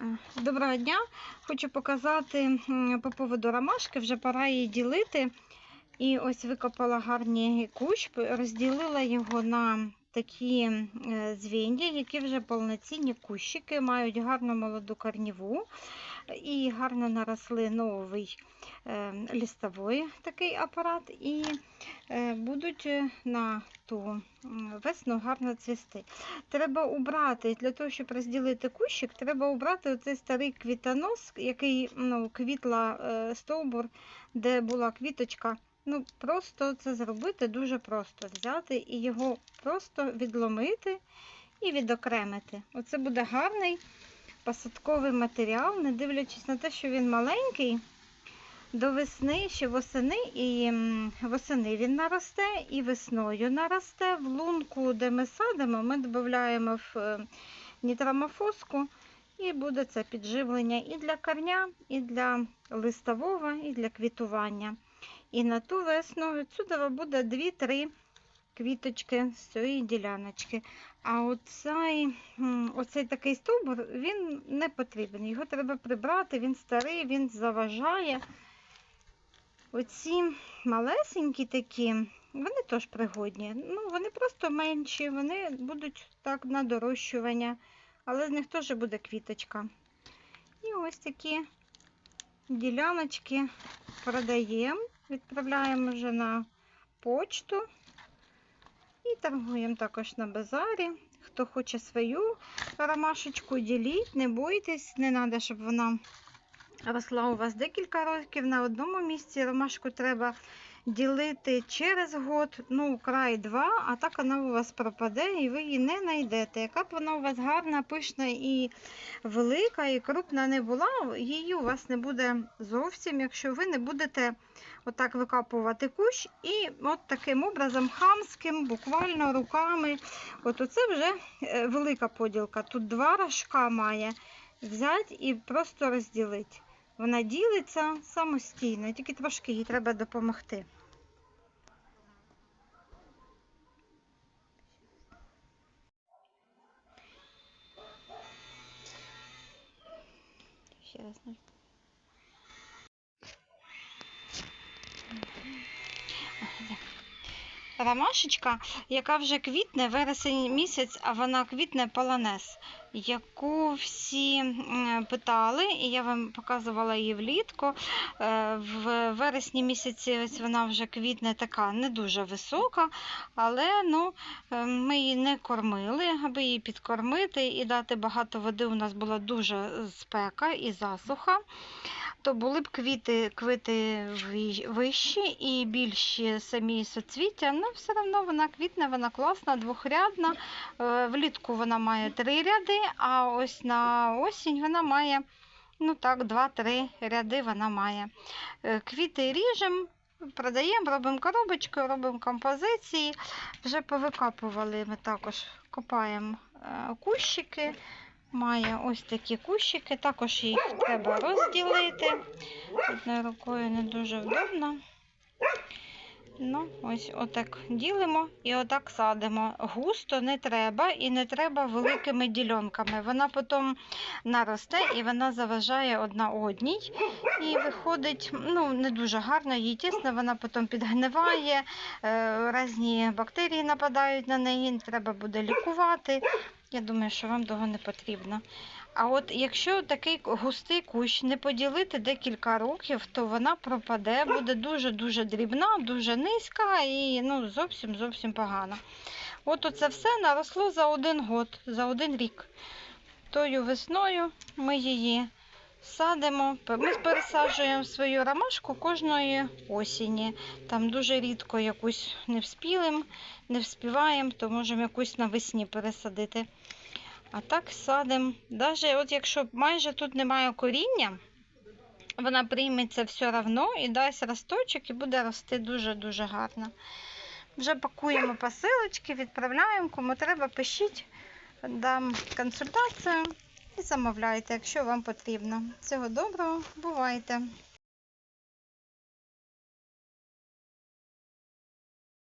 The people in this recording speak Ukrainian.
Е, Доброго дня! Хочу показати по поводу ромашки, вже пора її ділити. І ось викопала гарний кущ, розділила його на такі звіння, які вже повноцінні кущики, мають гарну молоду корніву і гарно наросли новий е, лістовий такий апарат, і е, будуть е, на ту весну гарно цвісти. Треба убрати, для того, щоб розділити кущик, треба убрати оцей старий квітонос, який ну, квітла е, стовбур, де була квіточка. Ну, просто це зробити дуже просто. Взяти і його просто відломити і відокремити. Оце буде гарний посадковий матеріал, не дивлячись на те, що він маленький. До весни, ще восени, і восени він наросте, і весною наросте. В лунку, де ми садимо, ми додаємо в е, нітрамофоску, і буде це підживлення і для корня, і для листового, і для квітування. І на ту весну відсюди буде 2-3 квіточки з цієї діляночки. А оцей, оцей такий стовбур, він не потрібен. Його треба прибрати, він старий, він заважає. Оці малесенькі такі, вони теж пригодні. Ну, вони просто менші, вони будуть так на дорощування, але з них теж буде квіточка. І ось такі діляночки продаємо, відправляємо вже на почту і торгуємо також на базарі. Хто хоче свою ромашечку, діліть, не бойтесь, не треба, щоб вона росла у вас декілька років на одному місці. Ромашку треба ділити через год, ну, край два, а так вона у вас пропаде і ви її не знайдете. Яка б вона у вас гарна, пишна і велика, і крупна не була, її у вас не буде зовсім, якщо ви не будете отак викапувати кущ і от таким образом хамським, буквально руками. От оце вже е, велика поділка. Тут два рожка має взяти і просто розділити. Вона ділиться самостійно, тільки трошки їй треба допомогти. Ще раз нажму. Ромашечка, яка вже квітне, вересень місяць, а вона квітне полонез, яку всі питали, і я вам показувала її влітку. Е, В вересні місяці ось вона вже квітне така не дуже висока, але ну, е, ми її не кормили, аби її підкормити і дати багато води. У нас була дуже спека і засуха то були б квіти, квіти вищі і більші самі соцвіття, але все одно вона квітне, вона класна, двохрядна. Е, Влітку вона має три ряди, а ось на осінь вона має ну так, два-три ряди вона має. Е, Квіти ріжемо. Продаємо, робимо коробочку, робимо композиції. Вже повикапували ми також копаємо е, кущики. Має ось такі кущики, також їх треба розділити. Одною рукою не дуже вдобно. Ну, ось отак ділимо і отак садимо. Густо не треба і не треба великими ділянками. Вона потім наросте і вона заважає одна одній. І виходить ну, не дуже гарно, їй тісно, вона потім підгниває, е, різні бактерії нападають на неї, треба буде лікувати. Я думаю, що вам того не потрібно. А от якщо такий густий кущ не поділити декілька років, то вона пропаде, буде дуже-дуже дрібна, дуже низька і ну, зовсім зовсім погана. От оце все наросло за один год, за один рік. Тою весною ми її садимо, ми пересаджуємо свою ромашку кожної осені. Там дуже рідко якусь не вспілим, не вспіваємо, то можемо якусь навесні пересадити. А так садимо. Навіть от якщо майже тут немає коріння, вона прийметься все одно і дасть росточок і буде рости дуже-дуже гарно. Вже пакуємо посилочки, відправляємо, кому треба, пишіть, дам консультацію і замовляйте, якщо вам потрібно. Всього доброго, бувайте!